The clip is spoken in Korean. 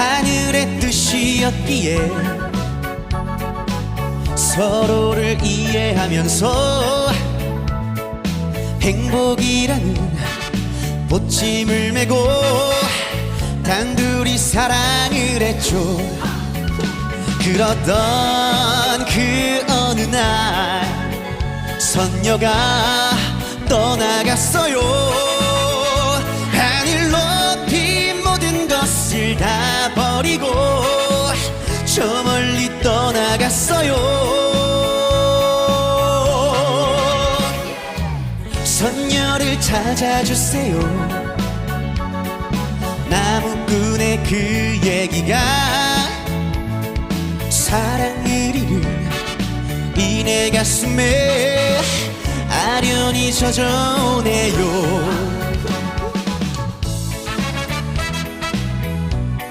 하늘의 뜻이었기에 서로를 이해하면서 행복이라는 보침을 메고 단둘이 사랑을 했죠. 그러던 그 어느 날 선녀가 떠나갔어요 버리고 저 멀리 떠나갔어요. 선녀를 찾아주세요. 나무꾼의 그 얘기가 사랑을 잃은 이내 가슴에 아련히 젖어오네요